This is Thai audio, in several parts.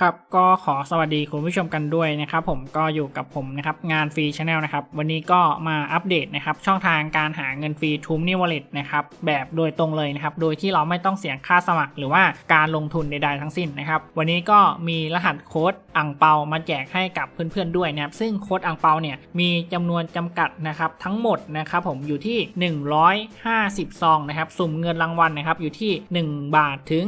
ครับก็ขอสวัสดีคุณผู้ชมกันด้วยนะครับผมก็อยู่กับผมนะครับงานฟรีชาแนลนะครับวันนี้ก็มาอัปเดตนะครับช่องทางการหาเงินฟรีทูมนี่วอลเล็ตนะครับแบบโดยตรงเลยนะครับโดยที่เราไม่ต้องเสียค่าสมัคร หรือว่าการลงทุนใดๆทั้งสิ้นนะครับวันนี้ก็มีรหัสโค้ดอ่งเปามาแจกให้กับเพื่อนๆด้วยนะครับซึ่งโค้ดอ่งเปาเนี่ยมีจำนวนจำกัดนะครับทั้งหมดนะครับผมอยู่ที่ 150ซองนะครับสุ่มเงินรางวัลนะครับอยู่ที่ 1 บาทถึง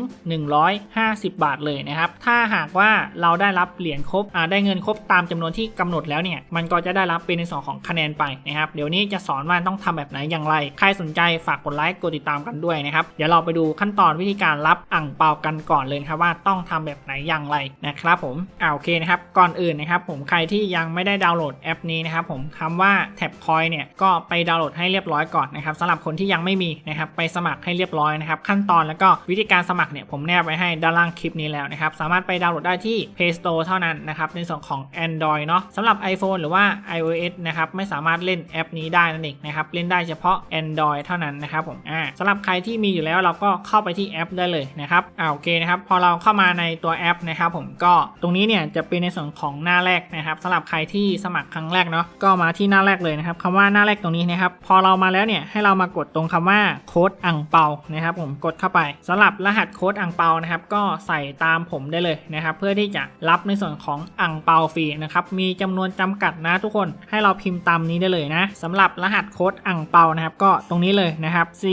150 บาทเลยนะครับถ้าหากว่าว่าเราได้รับเหรียญครบได้เงินครบตามจำนวนที่กำหนดแล้วเนี่ย มันก็จะได้รับเป็นในส่วนของคะแนนไปนะครับ เดี๋ยวนี้จะสอนว่าต้องทำแบบไหนอย่างไร ใครสนใจฝากกดไลค์กดติดตามกันด้วยนะครับ เดี๋ยวเราไปดูขั้นตอนวิธีการรับอ่างเปากันก่อนเลยครับว่าต้องทำแบบไหนอย่างไรนะครับผมอ่าโอเคนะครับ ก่อนอื่นนะครับผมใครที่ยังไม่ได้ดาวน์โหลดแอปนี้นะครับผมคำว่าแท็บคอยเนี่ยก็ไปดาวน์โหลดให้เรียบร้อยก่อนนะครับสำหรับคนที่ยังไม่มีนะครับไปสมัครให้เรียบร้อยนะครับขั้นตอนแล้วก็วิธีการสมัครเนี่ยผมแนบไว้ให้ด้านล่างคลิปนี้แล้วนะครับสามารถไปดาวน์โหลดได้ที่ Play Store เท่านั้นนะครับในส่วนของ Android เนาะสำหรับ iPhone หรือว่า iOS นะครับไม่สามารถเล่นแอปนี้ได้นั่นเองนะครับเล่นได้เฉพาะ Android เท่านั้นนะครับผมอ่าสำหรับใครที่มีอยู่แล้วเราก็เข้าไปที่แอปได้เลยนะครับอ่าโอเคนะครับพอเราเข้ามาในตัวแอปนะครับผมก็ตรงนี้เนี่ยจะเป็นในส่วนของหน้าแรกนะครับสำหรับใครที่สมัครครั้งแรกเนาะก็มาที่หน้าแรกเลยนะครับคำว่าหน้าแรกตรงนี้นะครับพอเรามาแล้วเนี่ยให้เรามากดตรงคำว่าโค้ดอ่งเปานะครับผมกดเข้าไปสำหรับรหัสโค้ดอ่งเปานะครับก็ใส่ตามผมได้เลยนะครับเพื่อที่จะรับในส่วนของอ่งเปาฟรีนะครับมีจำนวนจำกัดนะทุกคนให้เราพิมพ์ตามนี้ได้เลยนะสำหรับรหัสโค้ดอ่งเปานะครับก็ตรงนี้เลยนะครับ C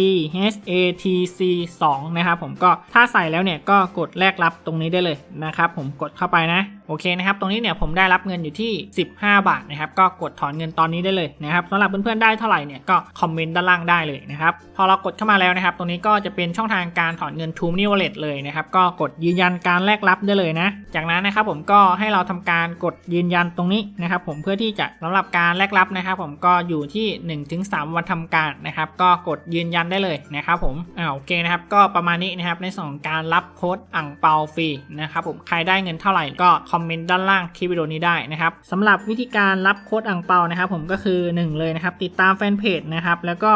H A T C 2นะครับผมก็ถ้าใส่แล้วเนี่ยก็กดแลกรับตรงนี้ได้เลยนะครับผมกดเข้าไปนะ โอเคนะครับ ตรงนี้เนี่ยผมได้รับเงินอยู่ที่ 15 บาทนะครับ ก็กดถอนเงินตอนนี้ได้เลยนะครับสำหรับเพื่อนๆได้เท่าไหร่เนี่ยก็คอมเมนต์ด้านล่างได้เลยนะครับ พอเรากดเข้ามาแล้วนะครับ ตรงนี้ก็จะเป็นช่องทางการถอนเงิน t ู m นิวเลตเลยนะครับ ก็กดยืนยันการแลกรับได้เลยนะ จากนั้นนะครับผมก็ให้เราทำการกดยืนยันตรงนี้นะครับ ผมเพื่อที่จะสำหรับการแลกรับนะครับ ผมก็อยู่ที่ 1-3 วันทำการนะครับ ก็กดยืนยันได้เลยนะครับผมอ่าโอเคนะครับ ก็ประมาณนี้นะครับในส่วนของการรับโค้ดอ่างเปาฟรีนะครับผมใครได้เงินเท่าไหร่ก็คอมเมนต์ด้านล่างคลิปวิดีโอนี้ได้นะครับสำหรับวิธีการรับโค้ดอ่างเปานะครับผมก็คือ 1 เลยนะครับ ติดตามแฟนเพจนะครับแล้วก็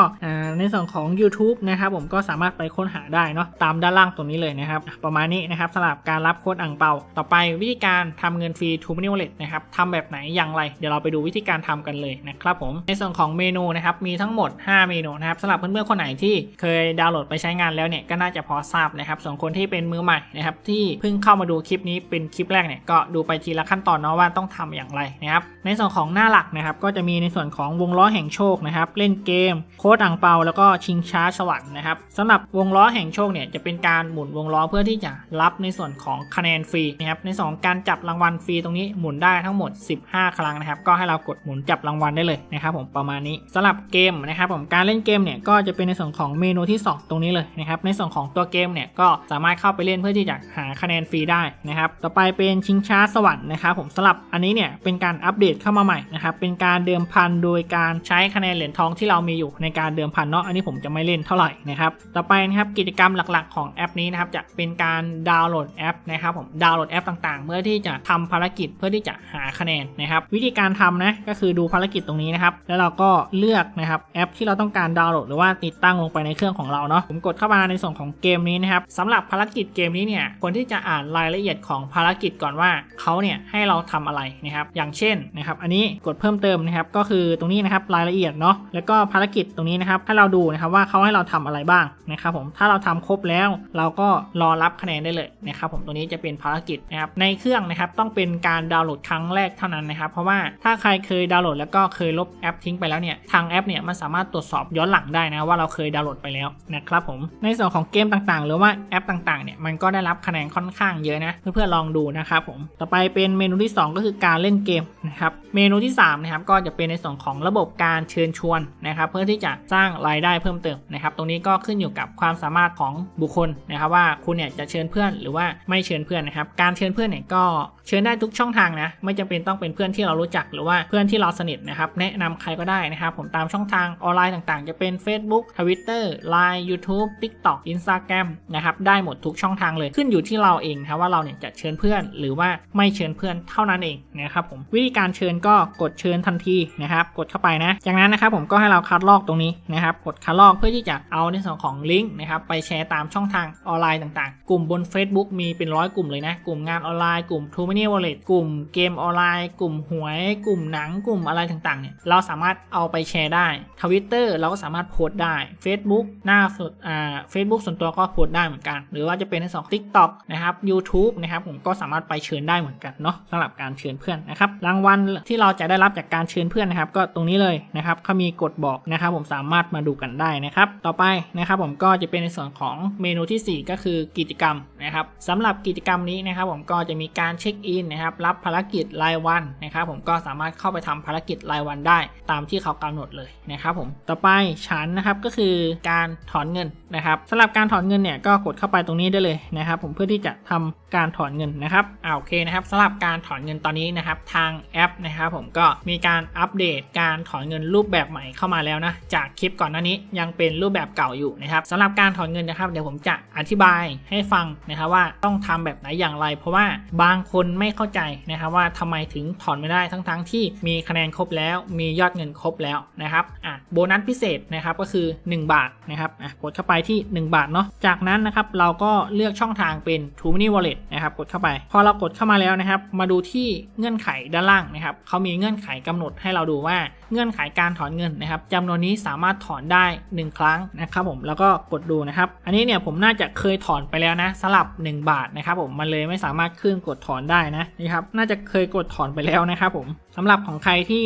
ในส่วนของ YouTube นะครับผมก็สามารถไปค้นหาได้เนาะตามด้านล่างตรงนี้เลยนะครับ ประมาณนี้นะครับสำหรับการรับโค้ดอ่างเปา ต่อไปวิธีการทำเงินฟรีทูมินิวเลตนะครับทำแบบไหนอย่างไรเดี๋ยวเราไปดูวิธีการทำกันเลยนะครับผมในส่วนของเมนูนะครับมีทั้งหมด 5 เมนูนะครับสำหรับเพื่อนๆคนไหนที่เคยดาวน์โหลดไปใช้งานแล้วเนี่ยก็น่าจะพอทราบนะครับส่วนคนที่เป็นมือใหม่นะครับที่เพิ่งเข้ามาดูคลิปนี้เป็นคลิปแรกเนี่ยก็ดูไปทีละขั้นตอนเนาะว่าต้องทำอย่างไรนะครับในส่วนของหน้าหลักนะครับก็จะมีในส่วนของวงล้อแห่งโชคนะครับเล่นเกม โค้ดอ่างเปาแล้วก็ชิงช้าสวรรค์นะครับสำหรับวงล้อแห่งโชคเนี่ยจะเป็นการหมุนวงล้อเพื่อที่จะรับในส่วนของคะแนนฟรีนะครับในส่วนของการจับรางวัลฟรีตรงนี้หมุนได้ทั้งหมด 15 ครั้งนะครับก็ให้เรากดหมุนจับรางวัลได้เลยนะครับผมประมาณนี้สำหรับเกมนะครับผมการเล่นเกมเนี่ยก็จะเป็นในส่วนของเมนูที่ 2 ตรงนี้เลยนะครับในส่วนของตัวเกมเนี่ยก็สามารถเข้าไปเล่นเพื่อที่จะหาคะแนนฟรีได้นะครับต่อไปเป็นชิงช้าสวรรค์นะครับผมสำหรับอันนี้เนี่ยเป็นการอัปเดตเข้ามาใหม่นะครับเป็นการเดิมพันโดยการใช้คะแนนเหรียญทองที่เรามีอยู่ในการเดิมพันเนาะอันนี้ผมจะไม่เล่นเท่าไหร่นะครับต่อไปนะครับกิจกรรมหลักๆ ของแอปนี้นะครับจะเป็นการดาวน์โหลดแอปนะครับผมดาวน์โหลดแอปต่างๆ เพื่อที่จะทำภารกิจเพื่อที่จะหาคะแนนนะครับวิธีการทำนะก็คือดูภารกิจตรงนี้นะครับแล้วเราก็เลือกนะครับแอปที่เราต้องการดาวน์โหลดหรือว่าติดตั้งลงไปในเครื่องของเราเนาะผมกดเข้ามาในส่วนของเกมนี้นะครับสำหรับภารกิจเกมนี้เนี่ยควรที่จะอ่านรายละเอียดของภารกิจก่อนว่าเขาเนี่ยให้เราทำอะไรนะครับ อย่างเช่นนะครับ อันนี้กดเพิ่มเติมนะครับ ก็คือตรงนี้นะครับรายละเอียดเนาะ แล้วก็ภารกิจตรงนี้นะครับ ให้เราดูนะครับว่าเขาให้เราทำอะไรบ้างนะครับผม ถ้าเราทำครบแล้ว เราก็รอรับคะแนนได้เลยนะครับผม ตรงนี้จะเป็นภารกิจนะครับ ในเครื่องนะครับต้องเป็นการดาวน์โหลดครั้งแรกเท่านั้นนะครับ เพราะว่าถ้าใครเคยดาวน์โหลดแล้วก็เคยลบแอปทิ้งไปแล้วเนี่ย ทางแอปเนี่ยมันสามารถตรวจสอบย้อนหลังได้นะว่าเราเคยดาวน์โหลดไปแล้วนะครับผม ในส่วนของเกมต่างๆ หรือว่าแอปต่างๆเนี่ยมันก็ได้รับคะแนนค่อนข้างเยอะนะ เพื่อนๆลองดูนะครับผมต่อไปเป็นเมนูที่ 2 ก็คือการเล่นเกมนะครับเมนูที่3นะครับก็จะเป็นในส่วนของระบบการเชิญชวนนะครับ เพื่อที่จะสร้างรายได้เพิ่มเติมนะครับ ตรงนี้ก็ขึ้นอยู่กับความสามารถของบุคคลนะครับ ว่าคุณเนี่ยจะเชิญเพื่อนหรือว่าไม่เชิญเพื่อนนะครับ การเชิญเพื่อนเนี่ยก็เชิญได้ทุกช่องทางนะไม่จำเป็นต้องเป็นเพื่อนที่เรารู้จักหรือว่าเพื่อนที่เราสนิทนะครับ แนะนำใครก็ได้นะครับ ผมตามช่องทางออนไลน์ต่างๆ จะเป็น Facebook Twitter Line YouTube TikTok Instagram นะครับได้หมดทุกช่องทางเลยขึ้นอยู่ที่เราเองนะครับว่าเราเนี่ยจะเชิญเพื่อนหรือว่าไม่เชิญเพื่อนเท่านั้นเองนะครับผมวิธีการเชิญก็กดเชิญทันทีนะครับกดเข้าไปนะจากนั้นนะครับผมก็ให้เราคัดลอกตรงนี้นะครับกดคัดลอกเพื่อที่จะเอาในส่วนของลิงก์นะครับไปแชร์ตามช่องทางออนไลน์ต่างๆ กลุ่มบน Facebook มีเป็นร้อยกลุ่มเลยนะกลุ่มงานออนไลน์กลุ่ม t ูมินีวอลเล็ตกลุ่มเกมออนไลน์ กลุ่มหวย กลุ่มหนังกลุ่มอะไรต่างๆเนี่ยเราสามารถเอาไปแชร์ได้ทวิตเตอร์เราก็สามารถโพสต์ได้ Facebook หน้าสุดอ่า Facebook ส่วนตัวก็โพสต์ได้เหมือนกัน หรือว่าจะเป็นในสอง TikTok นะครับ YouTube นะครับผมก็สามารถไปเชิญได้ได้เหมือนกันเนาะสำหรับการเชิญเพื่อนนะครับรางวัลที่เราจะได้รับจากการเชิญเพื่อนนะครับ ก็ตรงนี้เลยนะครับเขามีกฎบอกนะครับ ผมสามารถมาดูกันได้นะครับ ต่อไปนะครับ ผมก็จะเป็นในส่วนของเมนูทีสี่4 ก็คือกิจกรรมนะครับสำหรับกิจกรรมนี้นะครับ ผมก็จะมีการเช็คอินนะครับ รับภารกิจรายวันนะครับ ผมก็สามารถเข้าไปทำภารกิจรายวันได้ ตามที่เขากำหนดเลยนะครับผมต่อไปชั้นนะครับก็คือการถอนเงินนะครับสำหรับการถอนเงินเนี่ยก็กดเข้าไปตรงนี้ได้เลยนะครับ ผมเพื่อที่จะทำการถอนเงินนะครับอ่าโอเคนะครับสำหรับการถอนเงินตอนนี้นะครับทางแอปนะครับผมก็มีการอัปเดตการถอนเงินรูปแบบใหม่เข้ามาแล้วนะจากคลิปก่อนหน้านี้ยังเป็นรูปแบบเก่าอยู่นะครับสำหรับการถอนเงินนะครับเดี๋ยวผมจะอธิบายให้ฟังนะครับว่าต้องทำแบบไหนอย่างไร เพราะว่าบางคนไม่เข้าใจนะครับว่าทำไมถึงถอนไม่ได้ทั้งๆทที่มีคะแนนครบแล้ว มียอดเงินครบแล้วนะครับอะโบนัสพิเศษนะครับก็คือ 1 บาทนะครับอะกดเข้าไปที่ 1 บาทเนาะจากนั้นนะครับเราก็เลือกช่องทางเป็น t ูมินี Wallet นะครับกดเข้าไป พอเรากดเข้ามามาแล้วนะครับ มาดูที่เงื่อนไขด้านล่างนะครับเขามีเงื่อนไขกำหนดให้เราดูว่าเงื่อนไขการถอนเงินนะครับจำนวนนี้สามารถถอนได้ 1 ครั้งนะครับผมแล้วก็กดดูนะครับ อันนี้เนี่ยผมน่าจะเคยถอนไปแล้วนะสลับ 1 บาทนะครับผมมันเลยไม่สามารถขึ้นกดถอนได้นะนี่ครับน่าจะเคยกดถอนไปแล้วนะครับผมสำหรับของใครที่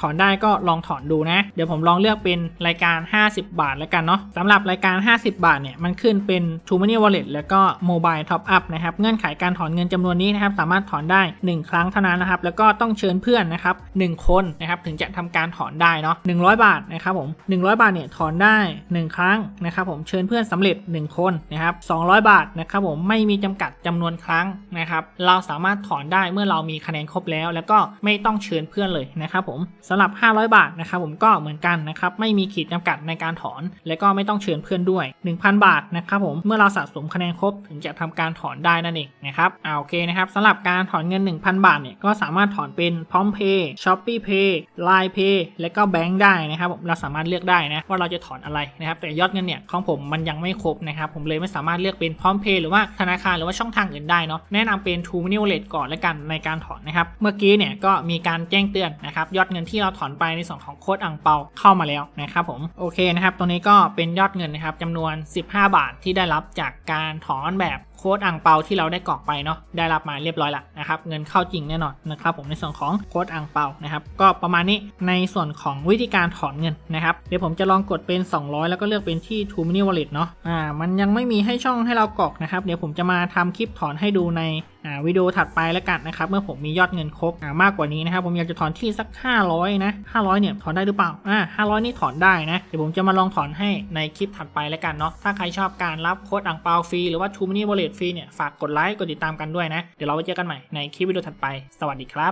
ถอนได้ก็ลองถอนดูนะ เดี๋ยวผมลองเลือกเป็นรายการ 50 บาทแล้วกันเนาะสำหรับรายการ 50 บาทเนี่ยมันขึ้นเป็น t ูมินี Wallet แล้วก็ Mobile Top Up นะครับเงื่อนไขการถอนเงินจำนวนนี้นะครับสามารถถอนได้ 1 ครั้งเท่านั้นนะครับ แล้วก็ต้องเชิญเพื่อนนะครับ1คนนะครับถึงจะทำการถอนได้เนาะ100 บาทนะครับผม100 บาทเนี่ยถอนได้ 1 ครั้งนะครับผมเชิญเพื่อนสำเร็จ 1 คนนะครับ200 บาทนะครับผมไม่มีจำกัดจำนวนครั้งนะครับเราสามารถถอนได้เมื่อเรามีคะแนนครบแล้ว แล้วก็ไม่ต้องเชิญเพื่อนเลยนะครับผมสำหรับ 500 บาทนะครับผมก็เหมือนกันนะครับไม่มีขีดจำกัดในการถอน และก็ไม่ต้องเชิญเพื่อนด้วย 1,000 บาทนะครับผมเมื่อเราสะสมคะแนนครบถึงจะทำการถอนได้นั่นเองนะครับอ่าโอเคนะครับสำหรับการถอนเงิน 1,000 บาทเนี่ยก็สามารถถอนเป็นพร้อมเพย์ช้อปปี้เพย์ไลน์เพย์และก็แบงก์ได้นะครับผมเราสามารถเลือกได้นะว่าเราจะถอนอะไรนะครับแต่ยอดเงินเนี่ยของผมมันยังไม่ครบนะครับผมเลยไม่สามารถเลือกเป็นพร้อมเพย์หรือว่าธนาคารหรือว่าช่องทางอื่นได้เนาะแนะนำเป็น t ูมินิ Wallet ก่อนและกันในการถอนนะครับเมื่อกี้เนี่ยก็มีการแจ้งเตือนนะครับยอดเงินที่เราถอนไปในส่วนของโค้ดอ่งเปาเข้ามาแล้วนะครับผมโอเคนะครับตรงนี้ก็เป็นยอดเงินนะครับจำนวน 15 บาทที่ได้รับจากการถอนแบบ โค้ดอ่างเปาที่เราได้กรอกไปเนาะได้รับมาเรียบร้อยละนะครับเงินเข้าจริงแน่นอนนะครับผมในส่วนของโค้ดอ่างเปานะครับก็ประมาณนี้ในส่วนของวิธีการถอนเงินนะครับเดี๋ยวผมจะลองกดเป็น 200 แล้วก็เลือกเป็นที่ t ูมินิ Wallet เนาะอ่ามันยังไม่มีให้ช่องให้เรากรอกนะครับเดี๋ยวผมจะมาทำคลิปถอนให้ดูในวิดีโอถัดไปแล้วกันนะครับ เมื่อผมมียอดเงินครบอ่ามากกว่านี้นะครับ ผมอยากจะถอนที่สัก 500 นะ 500 เนี่ย ถอนได้หรือเปล่า อ่า 500 นี่ถอนได้นะ เดี๋ยวผมจะมาลองถอนให้ในคลิปถัดไปแล้วกันเนาะ ถ้าใครชอบการรับโค้ดอ่างเปาฟรี หรือว่าทูมินิบอลเลตฟรีเนี่ย ฝากกดไลค์ กดติดตามกันด้วยนะ เดี๋ยวเราไปเจอกันใหม่ในคลิปวิดีโอถัดไป สวัสดีครับ